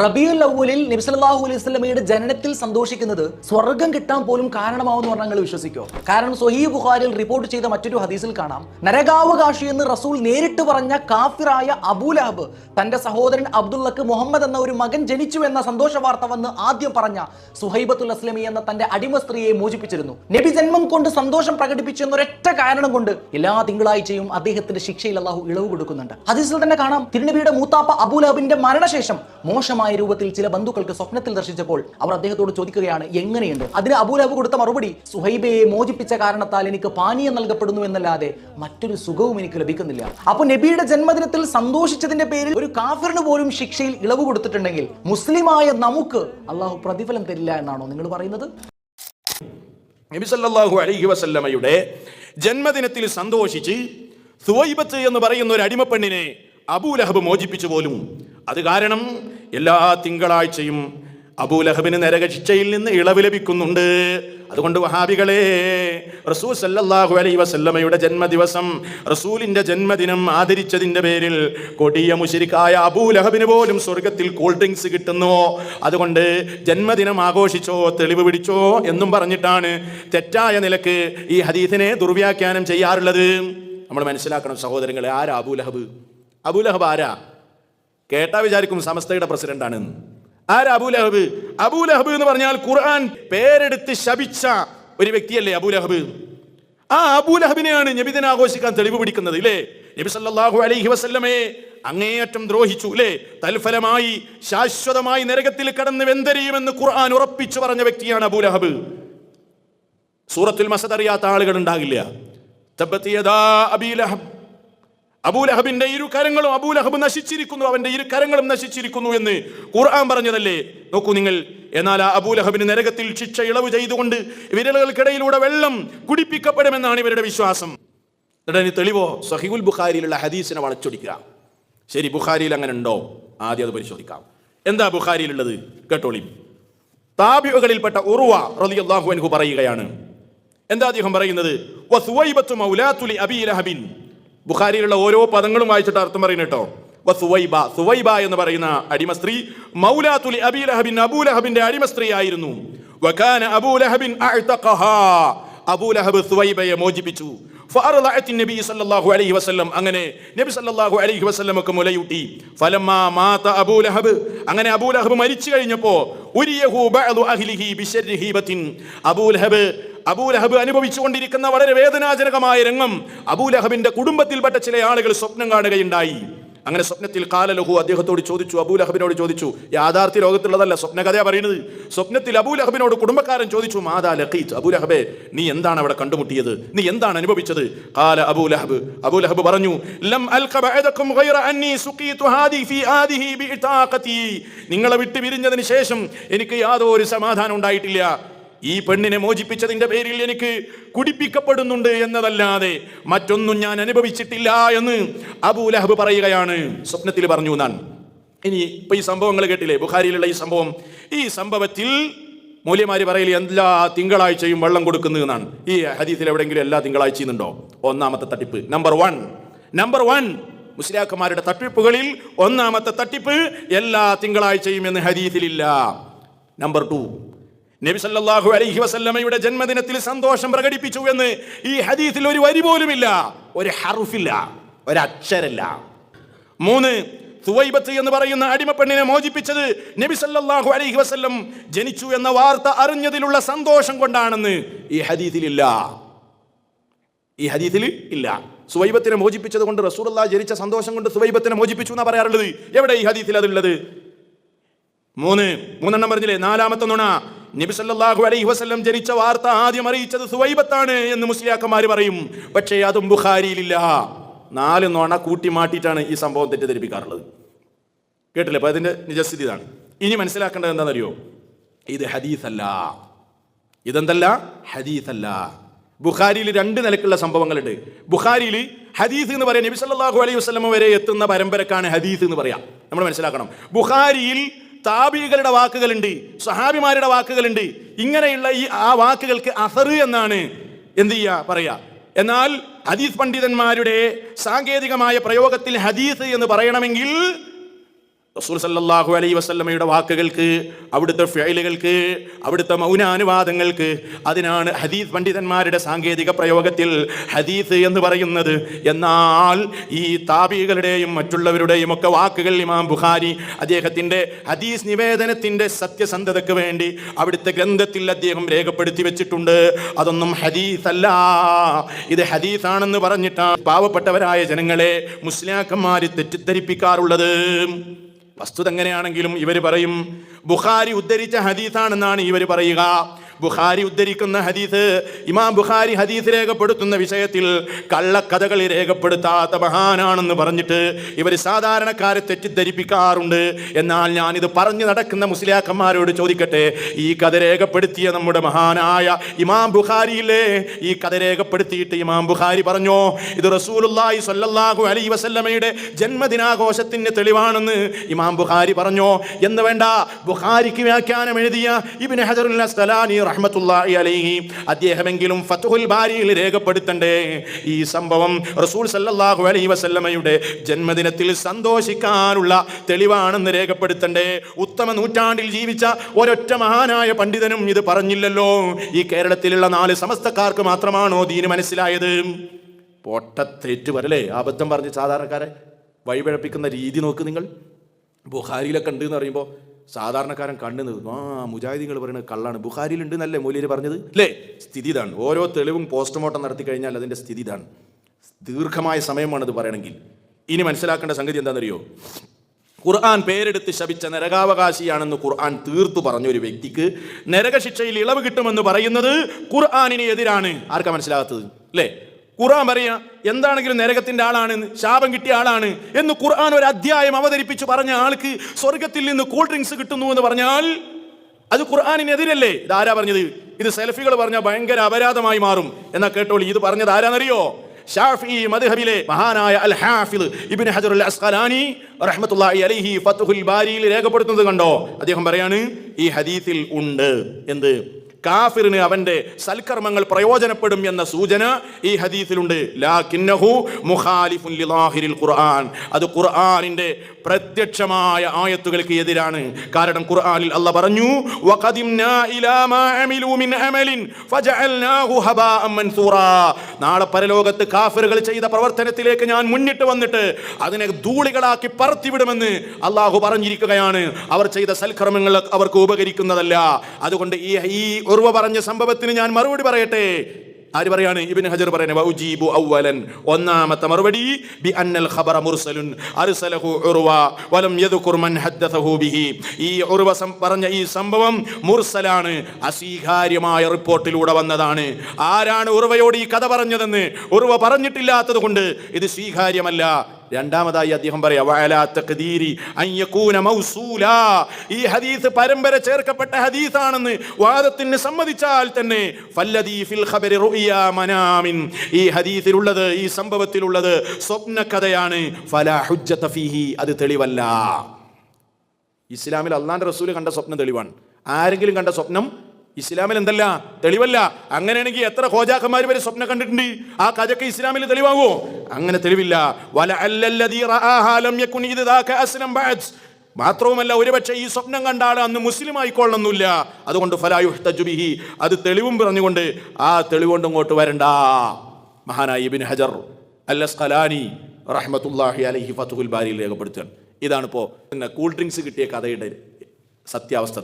റബിയുൽ അവലിൽ നബിസല്ലാഹു അലൈഹി സ്വലമയുടെ ജനനത്തിൽ സന്തോഷിക്കുന്നത് സ്വർഗം കിട്ടാൻ പോലും കാരണമാവെന്ന് പറഞ്ഞാൽ നിങ്ങൾ വിശ്വസിക്കോ. കാരണം സൊഹീ ബുഖാരിൽ റിപ്പോർട്ട് ചെയ്ത മറ്റൊരു ഹദീസിൽ കാണാം നരകാവകാശി എന്ന് റസൂൽ നേരിട്ട് പറഞ്ഞ കാഫിറായ അബൂലഹബ് തന്റെ സഹോദരൻ അബ്ദുള്ളക്ക് മുഹമ്മദ് എന്ന ഒരു മകൻ ജനിച്ചു എന്ന സന്തോഷ വാർത്ത വന്ന് ആദ്യം പറഞ്ഞ സുഹൈബത്തുൽ അസ്ലമി എന്ന തന്റെ അടിമ സ്ത്രീയെ മോചിപ്പിച്ചിരുന്നു. നബി ജന്മം കൊണ്ട് സന്തോഷം പ്രകടിപ്പിച്ചു എന്നൊരൊറ്റ കാരണം കൊണ്ട് എല്ലാ തിങ്കളാഴ്ചയും അദ്ദേഹത്തിന്റെ ശിക്ഷയിൽ അള്ളാഹു ഇളവ് കൊടുക്കുന്നുണ്ട്. ഹദീസിൽ തന്നെ കാണാം തിരുനബിയുടെ മൂത്താപ്പ അബൂലഹബിന്റെ മരണശേഷം മോശമായ രൂപത്തിൽ ചില ബന്ധുക്കൾക്ക് സ്വപ്നത്തിൽ ദർശിച്ചപ്പോൾ അവർ അദ്ദേഹത്തോട് ചോദിക്കുകയാണ് എങ്ങനെയുണ്ട്? അതിന് അബൂലഹബ് കൊടുത്ത മറുപടി സുഹൈബയെ മോചിപ്പിച്ച കാരണത്താൽ എനിക്ക് പാനീയം നൽകപ്പെടുന്നു എന്നല്ലാതെ മറ്റൊരു സുഖവും എനിക്ക് ലഭിക്കുന്നില്ല. അപ്പൊ നബിയുടെ ജന്മദിനത്തിൽ സന്തോഷിച്ചതിന്റെ പേരിൽ ഒരു കാഫിറിന് പോലും ശിക്ഷയിൽ ഇളവ് കൊടുത്തിട്ടുണ്ടെങ്കിൽ മുസ്ലിമായ നമുക്ക് അള്ളാഹു പ്രതിഫലം തരില്ല എന്നാണോ നിങ്ങൾ പറയുന്നത്? നബി സല്ലല്ലാഹു അലൈഹി വസല്ലമയുടെ ജന്മദിനത്തിൽ സന്തോഷിച്ച് സുവൈബത്ത് എന്ന് പറയുന്ന ഒരു അടിമപ്പെണ്ണിനെ അബൂലഹബ് മോചിപ്പിച്ചു പോലും അത് കാരണം എല്ലാ തിങ്കളാഴ്ചയും അബൂലഹബിന് നരകശിക്ഷയിൽ നിന്ന് ഇളവ് ലഭിക്കുന്നുണ്ട്. അതുകൊണ്ട് വഹാബികളെ റസൂൽ സല്ലല്ലാഹു അലൈ വസല്ലമയുടെ ജന്മദിവസം റസൂലിന്റെ ജന്മദിനം ആദരിച്ചതിന്റെ പേരിൽ കൊടിയ മുശിരിക്കായ അബൂലഹബിന് പോലും സ്വർഗത്തിൽ കൂൾ ഡ്രിങ്ക്സ് കിട്ടുന്നു. അതുകൊണ്ട് ജന്മദിനം ആഘോഷിച്ചോ തെളിവ് പിടിച്ചോ എന്നും പറഞ്ഞിട്ടാണ് തെറ്റായ നിലയ്ക്ക് ഈ ഹദീസിനെ ദുർവ്യാഖ്യാനം ചെയ്യാറുള്ളത്. നമ്മൾ മനസ്സിലാക്കണം സഹോദരങ്ങളെ ആരാ അബൂലഹബ് അബൂലഹബ് ആരാ? കേട്ടാ വിചാരിക്കും സമസ്തയുടെ പ്രസിഡന്റാണ് ആരാ അബൂലഹബ് അബൂലഹബ് എന്ന് പറഞ്ഞാൽ ഖുർആൻ പേരെടുത്ത് ശപിച്ച ഒരു വ്യക്തിയല്ലേ അബൂലഹബ് ആ അബൂലഹബിനെയാണ് നബിദിന ആഘോഷിക്കാൻ തെളിവ് പിടിക്കുന്നത് ഇല്ലേ? നബി സല്ലല്ലാഹു അലൈഹി വസല്ലമയെ അങ്ങേയറ്റം ദ്രോഹിച്ചു അല്ലേ തൽഫലമായി ശാശ്വതമായി നരകത്തിൽ കടന്ന് വെന്തരിയുമെന്ന് ഖുർആൻ ഉറപ്പിച്ചു പറഞ്ഞ വ്യക്തിയാണ് അബൂലഹബ് സൂറത്തുൽ മസദ് അറിയാത്ത ആളുകൾ ഉണ്ടാകില്ല. തബ്ബത്തിയദാ അബൂലഹബിന്റെ ഇരു കരങ്ങളും അബൂലഹബ് നശിച്ചിരിക്കുന്നു അവന്റെ ഇരു കരങ്ങളും നശിച്ചിരിക്കുന്നു എന്ന് ഖുർആൻ പറഞ്ഞതല്ലേ? നോക്കൂ നിങ്ങൾ. എന്നാൽ ആ അബൂലഹബിന് നരകത്തിൽ ശിക്ഷ ഇളവ് ചെയ്തുകൊണ്ട് വിരലുകൾക്കിടയിലൂടെ വെള്ളം കുടിപ്പിക്കപ്പെടുമെന്നാണ് ഇവരുടെ വിശ്വാസം. ഉടനെ തെളിവോ? സഹിഉൽ ബുഖാരിയിലുള്ള ഹദീസിനെ വളച്ചൊടിക്കുക. ശരി ബുഖാരിയിൽ അങ്ങനെ ഉണ്ടോ? ആദ്യം അത് പരിശോധിക്കാം. എന്താ ബുഖാരിയിലുള്ളത്? കേട്ടോളി. താബികളിൽപ്പെട്ട ഉറുവ റളിയല്ലാഹു അൻഹു പറയുകയാണ്. എന്താ അദ്ദേഹം പറയുന്നത്? അബീ ലഹബിൻ ബുഖാരിയിലുള്ള ഓരോ പദങ്ങളും വായിച്ചിട്ട് അർത്ഥം പറയുന്നത് കേട്ടോ. സുവൈബ സുവൈബ എന്ന് പറയുന്ന അടിമ സ്ത്രീ മൗലാത്തുലി അബി ലഹബിൻ അബൂലഹബിന്റെ അടിമ സ്ത്രീ ആയിരുന്നു. വകാന അബൂലഹബിൻ അബൂ ലഹബ് മോചിപ്പിച്ചു. നബി സല്ലല്ലാഹു അലൈഹി വസല്ലം. അങ്ങനെ നബി സല്ലല്ലാഹു അലൈഹി മുലയൂട്ടി. മാത അബൂലഹബ് അങ്ങനെ അബൂലഹബ് മരിച്ചു കഴിഞ്ഞപ്പോ ഉരിയഹു ഹീബത്തിൻ. അബൂലഹബ് അബൂലഹബ് അനുഭവിച്ചുകൊണ്ടിരിക്കുന്ന വളരെ വേദനാജനകമായ രംഗം അബൂലഹബിന്റെ കുടുംബത്തിൽപ്പെട്ട ചില ആളുകൾ സ്വപ്നം കാണുകയുണ്ടായി. അങ്ങനെ സ്വപ്നത്തിൽ കാലലഹു അദ്ദേഹത്തോട് ചോദിച്ചു അബൂലഹബിനോട് ചോദിച്ചു യാഥാർത്ഥ്യ ലോകത്തുള്ളതല്ല സ്വപ്നകഥയാ പറയുന്നത്. സ്വപ്നത്തിൽ അബൂലഹബിനോട് കുടുംബക്കാരൻ ചോദിച്ചു മാതാ ലഖീത്ത് അബൂലഹബേ നീ എന്താണ് അവിടെ കണ്ടുമുട്ടിയത്? നീ എന്താണ് അനുഭവിച്ചത്? കാല അബൂലഹബ്. അബൂലഹബ് പറഞ്ഞു ലം നിങ്ങളെ വിട്ട് പിരിഞ്ഞതിന് ശേഷം എനിക്ക് യാതൊരു സമാധാനം ഉണ്ടായിട്ടില്ല. ഈ പെണ്ണിനെ മോചിപ്പിച്ചതിന്റെ പേരിൽ എനിക്ക് കുടിപ്പിക്കപ്പെടുന്നുണ്ട് എന്നതല്ലാതെ മറ്റൊന്നും ഞാൻ അനുഭവിച്ചിട്ടില്ല എന്ന് അബൂലഹബ് പറയുകയാണ്. സ്വപ്നത്തിൽ പറഞ്ഞു എന്നാണ് ഇനി ഇപ്പൊ ഈ സംഭവങ്ങൾ കേട്ടില്ലേ? ബുഖാരിയിലുള്ള ഈ സംഭവം. ഈ സംഭവത്തിൽ മൂല്യമാര് പറയില്ല എല്ലാ തിങ്കളാഴ്ചയും വെള്ളം കൊടുക്കുന്നു എന്നാണ്. ഈ ഹദീസിൽ എവിടെയെങ്കിലും എല്ലാ തിങ്കളാഴ്ചയും ഉണ്ടോ ഒന്നാമത്തെ തട്ടിപ്പ്. നമ്പർ വൺ നമ്പർ വൺ മുസ്ലിയാക്കന്മാരുടെ തട്ടിപ്പുകളിൽ ഒന്നാമത്തെ തട്ടിപ്പ് എല്ലാ തിങ്കളാഴ്ചയും എന്ന് ഹദീസിലില്ല. നമ്പർ ടു നബി സല്ലല്ലാഹു അലൈഹി വസല്ലമയുടെ ജന്മദിനത്തിൽ സന്തോഷം പ്രകടിപ്പിച്ചു എന്ന് ഈ ഹദീസിൽ ഒരു വരി പോലുമില്ല. ഒരു ഹറുഫില്ല ഒരക്ഷരല്ല മൂന്ന് സുവൈബത്ത് എന്ന് പറയുന്ന അടിമപ്പെണ്ണിനെ മോചിപ്പിച്ചത് നബി സല്ലല്ലാഹു അലൈഹി വസല്ലം ജനിച്ചു എന്ന വാർത്ത അറിഞ്ഞതിലുള്ള സന്തോഷം കൊണ്ടാണെന്ന് ഈ ഹദീസിലില്ല ഈ ഹദീസിൽ ഇല്ല. സുവൈബത്തിനെ മോചിപ്പിച്ചത് കൊണ്ട് റസൂലുള്ള ജനിച്ച സന്തോഷം കൊണ്ട് സുവൈബത്തിനെ മോചിപ്പിച്ചു എന്നാ പറയാറുള്ളത്? എവിടെ ഈ ഹദീസിൽ അതുള്ളത്? മൂന്ന് മൂന്നെണ്ണം പറഞ്ഞില്ലേ? നാലാമത്തെ നുണ നബി സല്ലല്ലാഹു അലൈഹി വസല്ലം ജനിച്ച വാർത്ത ആദ്യം അറിയിച്ചത് സുവൈബത്താണ് എന്ന് മുസ്ലിയാക്കന്മാർ പറയും. പക്ഷേ അതും ബുഖാരിയിലില്ല. നാല് നോണ കൂട്ടി മാറ്റിയിട്ടാണ് ഈ സംഭവം തെറ്റിദ്ധരിപ്പിക്കാറുള്ളത്. കേട്ടില്ല? അപ്പൊ അതിന്റെ നിജസ്ഥിതി ഇതാണ്. ഇനി മനസ്സിലാക്കേണ്ടത് എന്താണെന്നറിയോ? ഇത് ഹദീസല്ല. ഇതെന്തല്ല? ഹദീസല്ല. ബുഖാരിയിൽ രണ്ട് നിലക്കുള്ള സംഭവങ്ങളുണ്ട്. ബുഖാരിയിൽ ഹദീസ് എന്ന് പറയാം നബി സല്ലല്ലാഹു അലൈഹി വസല്ലം വരെ എത്തുന്ന പരമ്പരക്കാണ് ഹദീസ് എന്ന് പറയാം. നമ്മൾ മനസ്സിലാക്കണം. ബുഖാരിയിൽ താബികളുടെ വാക്കുകളുണ്ട് സഹാബിമാരുടെ വാക്കുകളുണ്ട്. ഇങ്ങനെയുള്ള ഈ ആ വാക്കുകൾക്ക് അസറ് എന്നാണ് എന്ത് ചെയ്യുക പറയുക എന്നാൽ ഹദീസ് പണ്ഡിതന്മാരുടെ സാങ്കേതികമായ പ്രയോഗത്തിൽ ഹദീസ് എന്ന് പറയണമെങ്കിൽ റസൂൽ സല്ലല്ലാഹു അലൈഹി വസല്ലമയുടെ വാക്കുകൾക്ക് അവിടുത്തെ ഫൈലുകൾക്ക് അവിടുത്തെ മൗനാനുവാദങ്ങൾക്ക് അതിനാണ് ഹദീസ് പണ്ഡിതന്മാരുടെ സാങ്കേതിക പ്രയോഗത്തിൽ ഹദീസ് എന്ന് പറയുന്നത്. എന്നാൽ ഈ താപികളുടെയും മറ്റുള്ളവരുടെയും ഒക്കെ വാക്കുകൾ ഇമാം ബുഖാരി അദ്ദേഹത്തിന്റെ ഹദീസ് നിവേദനത്തിന്റെ സത്യസന്ധതയ്ക്ക് വേണ്ടി അവിടുത്തെ ഗ്രന്ഥത്തിൽ അദ്ദേഹം രേഖപ്പെടുത്തി വെച്ചിട്ടുണ്ട്. അതൊന്നും ഹദീസ് അല്ല ഇത് ഹദീസ് ആണെന്ന് പറഞ്ഞിട്ടാണ് പാവപ്പെട്ടവരായ ജനങ്ങളെ മുസ്ലിയാക്കന്മാർ തെറ്റിദ്ധരിപ്പിക്കാറുള്ളത്. വസ്തുത എങ്ങനെയാണെങ്കിലും ഇവർ പറയും ബുഖാരി ഉദ്ധരിച്ച ഹദീസാണെന്നാണ് ഇവർ പറയുക. ബുഖാരി ഉദ്ധരിക്കുന്ന ഹദീസ് ഇമാം ബുഖാരി ഹദീസ് രേഖപ്പെടുത്തുന്ന വിഷയത്തിൽ കള്ളക്കഥകൾ രേഖപ്പെടുത്താത്ത മഹാനാണെന്ന് പറഞ്ഞിട്ട് ഇവർ സാധാരണക്കാരെ തെറ്റിദ്ധരിപ്പിക്കാറുണ്ട്. എന്നാൽ ഞാനിത് പറഞ്ഞു നടക്കുന്ന മുസ്ലിയാക്കന്മാരോട് ചോദിക്കട്ടെ ഈ കഥ രേഖപ്പെടുത്തിയ നമ്മുടെ മഹാനായ ഇമാം ബുഖാരിയില്ലേ? ഈ കഥ രേഖപ്പെടുത്തിയിട്ട് ഇമാം ബുഖാരി പറഞ്ഞോ ഇത് റസൂലുള്ളാഹി സ്വല്ലല്ലാഹു അലൈഹി വസല്ലമയുടെ ജന്മദിനാഘോഷത്തിന് തെളിവാണെന്ന് ഇമാം ബുഖാരി പറഞ്ഞോ? എന്ന് വേണ്ട ബുഖാരിക്ക് വ്യാഖ്യാനം എഴുതിയ ഇബ്നു ഹജറുൽ അസ്കലാനി റഹ്മത്തുള്ളാഹി അലൈഹി അദ്ദേഹമെങ്കിലും ഫത്ഹുൽ ബാരിയിൽ രേഖപ്പെടുത്തണ്ടേ? ഈ സംഭവം റസൂൽ സല്ലല്ലാഹു അലൈഹി വസല്ലമയുടെ ജന്മദിനത്തിൽ സന്തോഷിക്കാനുള്ള തെളിവാണെന്ന് രേഖപ്പെടുത്തണ്ടേ? ഉത്തമ നൂറ്റാണ്ടിൽ ജീവിച്ച ഒരൊറ്റ മഹാനായ പണ്ഡിതനും ഇത് പറഞ്ഞില്ലല്ലോ. ഈ കേരളത്തിലുള്ള നാല് സമസ്തക്കാർക്ക് മാത്രമാണോ ദീന് മനസ്സിലായത്? പൊട്ടത്തേറ്റ് വരലേ അബദ്ധം പറഞ്ഞ് സാധാരണക്കാരെ വഴിപഴപ്പിക്കുന്ന രീതി നോക്ക് നിങ്ങൾ. ബുഹാരിയിലൊക്കെ ഉണ്ട് എന്ന് പറയുമ്പോൾ സാധാരണക്കാരൻ കണ്ണു നിർത്തും ആ മുജാഹിദികൾ പറയുന്നത് കള്ളാണ്. ബുഹാരിയിൽ ഉണ്ട് എന്നല്ലേ മൊലിയിൽ പറഞ്ഞത്? അല്ലേ സ്ഥിതി ഇതാണ് ഓരോ തെളിവും പോസ്റ്റ്മോർട്ടം നടത്തി കഴിഞ്ഞാൽ അതിന്റെ സ്ഥിതി ഇതാണ് ദീർഘമായ സമയമാണത് പറയണമെങ്കിൽ. ഇനി മനസ്സിലാക്കേണ്ട സംഗതി എന്താണെന്നറിയോ? ഖുർആൻ പേരെടുത്ത് ശപിച്ച നരകാവകാശിയാണെന്ന് ഖുർആൻ തീർത്തു പറഞ്ഞ ഒരു വ്യക്തിക്ക് നരകശിക്ഷയിൽ ഇളവ് കിട്ടുമെന്ന് പറയുന്നത് ഖുർആാനിന് എതിരാണ് ആർക്കാ മനസ്സിലാകാത്തത്? അല്ലേ ഖുർആൻ പറയാ എന്താണെങ്കിലും നരകത്തിന്റെ ആളാണ് ശാപം കിട്ടിയ ആളാണ് എന്ന് ഖുർആൻ ഒരു അധ്യായം അവതരിപ്പിച്ച് പറഞ്ഞ ആൾക്ക് സ്വർഗത്തിൽ നിന്ന് കൂൾ ഡ്രിങ്ക്സ് കിട്ടുന്നു എന്ന് പറഞ്ഞാൽ അത് ഖുർആാനിനെതിരല്ലേ? ഇതാരാ പറഞ്ഞത്? ഇത് സെൽഫികൾ പറഞ്ഞാൽ ഭയങ്കര അപരാധമായി മാറും. എന്നാ കേട്ടോളി ഇത് പറഞ്ഞത് ആരാന്നറിയോ? ഷാഫി മദ്ഹബിലെ മഹാനായ അൽ റഹ്മത്തുള്ളാഹി അലൈഹി ഫത്ഹുൽ ബാരിയിൽ രേഖപ്പെടുത്തുന്നത് കണ്ടോ? അദ്ദേഹം പറയാണ് ഈ ഹദീത്തിൽ ഉണ്ട്. എന്ത്? കാഫിറിന് അവന്റെ സൽക്കർമ്മങ്ങൾ പ്രയോജനപ്പെടും എന്ന സൂചന ഈ ഹദീസിലുണ്ട്. ഖുർആൻ. അത് ഖുർആനിന്റെ പ്രത്യക്ഷമായ ആയത്തുകൾക്ക് എതിരാണ്. കാരണം ഖുർആനിൽ അല്ല പറഞ്ഞു നാളെ പരലോകത്ത് കാഫിറുകൾ ചെയ്ത പ്രവർത്തനത്തിലേക്ക് ഞാൻ മുന്നിട്ട് വന്നിട്ട് അതിനെ ധൂളികളാക്കി പറത്തിവിടുമെന്ന് അള്ളാഹു പറഞ്ഞിരിക്കുകയാണ്. അവർ ചെയ്ത സൽക്കർമ്മങ്ങൾ അവർക്ക് ഉപകരിക്കുന്നതല്ല. അതുകൊണ്ട് ഈ ഈ ഉറവ പറഞ്ഞ സംഭവത്തിന് ഞാൻ മറുപടി പറയട്ടെ. ആര് പറയാണ്? ഇബിൻ ഹജർ പറയുന്നത് വൗജീബു ഒന്നാമത്തെ മറുപടി ബി അന്നൽ ഖബറ മുർസലുൻ അർസലഹു ഉർവ വലം മൻ ഹദ്ദസഹു ബിഹി. ഈ ഉർവ പറഞ്ഞ ഈ സംഭവം മുർസലാണ്. അസ്വീകാര്യമായ റിപ്പോർട്ടിലൂടെ വന്നതാണ്. ആരാണ് ഉർവയോട് ഈ കഥ പറഞ്ഞതെന്ന് ഉർവ പറഞ്ഞിട്ടില്ലാത്തത് കൊണ്ട് ഇത് സ്വീകാര്യമല്ല. രണ്ടാമതായി അദ്ദേഹം പറയാ ഈ ഹദീസ് പരമ്പര ചേർക്കപ്പെട്ട ഹദീസാണെന്ന് വാദത്തിന് സമ്മതിച്ചാൽ തന്നെ ഈ ഹദീസിലുള്ളത് ഈ സംഭവത്തിലുള്ളത് സ്വപ്ന കഥയാണ് അത് തെളിവല്ല. ഇസ്ലാമിൽ അള്ളാന്റെ റസൂൽ കണ്ട സ്വപ്നം തെളിവാണ്. ആരെങ്കിലും കണ്ട സ്വപ്നം ഇസ്ലാമിൽ എന്തല്ല? തെളിവല്ല. അങ്ങനെയാണെങ്കിൽ എത്ര ഹോജാക്കന്മാർ വരെ സ്വപ്നം കണ്ടിട്ടുണ്ട്? ആ കഥക്ക് ഇസ്ലാമിൽ തെളിവാകുമോ അങ്ങനെ തെളിവില്ല. വല മാത്രവുമല്ല ഒരുപക്ഷെ ഈ സ്വപ്നം കണ്ട അന്ന് മുസ്ലിം ആയിക്കൊള്ളണമെന്നില്ല അതുകൊണ്ട് ഫലായുഹ്തജുബിഹി അത് തെളിവും പറഞ്ഞുകൊണ്ട് ആ തെളിവുകൊണ്ട് ഇങ്ങോട്ട് വരണ്ട. മഹാനായി ബിൻ ഹജർ അല്ല സ്കലാനി റഹ്മത്തുള്ളാഹി അലൈഹി ഫത്തുൽ ബാരിയിൽ രേഖപ്പെടുത്തുകയാണ്. ഇതാണിപ്പോൾ കൂൾ ഡ്രിങ്ക്സ് കിട്ടിയ കഥയുടെ സത്യാവസ്ഥ